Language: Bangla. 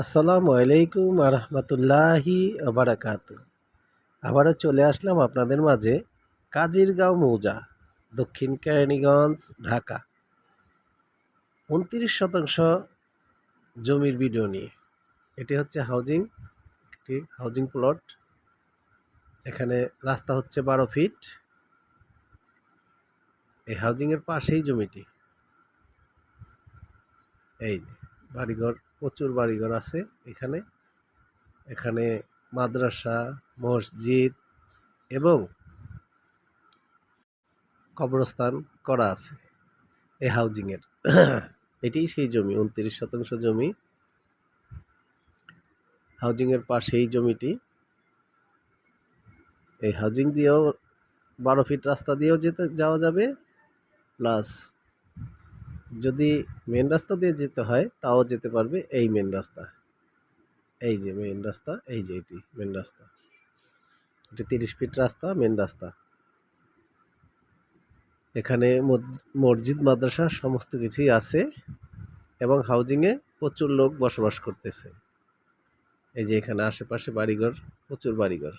আসসালামু আলাইকুম আরহামতুল্লাহি আবারাকাত আবারও চলে আসলাম আপনাদের মাঝে কাজিরগাঁও মৌজা, দক্ষিণ কেরানীগঞ্জ, ঢাকা। উনত্রিশ শতাংশ জমির ভিডিও নিয়ে। এটি হচ্ছে হাউজিং, একটি হাউজিং প্লট। এখানে রাস্তা হচ্ছে বারো ফিট। এই হাউজিংয়ের পাশেই জমিটি। এই যে। বাড়িঘর, প্রচুর বাড়িঘর আছে এখানে। এখানে মাদ্রাসা, মসজিদ এবং কবরস্থান করা আছে এই হাউজিংয়ের। এটি সেই জমি, উনত্রিশ শতাংশ জমি। হাউজিংয়ের পাশেই জমিটি। এই হাউজিং দিয়েও বারো ফিট রাস্তা দিয়েও যেতে, যাওয়া যাবে, প্লাস যদি মেন রাস্তা দিয়ে যেতে হয়, তাও যেতে পারবে এই মেন রাস্তা। এই যে মেন রাস্তা, এই যে এটি মেন রাস্তা। এটি তিরিশ ফিট রাস্তা মেন রাস্তা। এখানে মসজিদ, মাদ্রাসা সমস্ত কিছুই আছে এবং হাউজিংয়ে প্রচুর লোক বসবাস করতেছে। এই যে এখানে আশেপাশে বাড়িঘর, প্রচুর বাড়িঘর।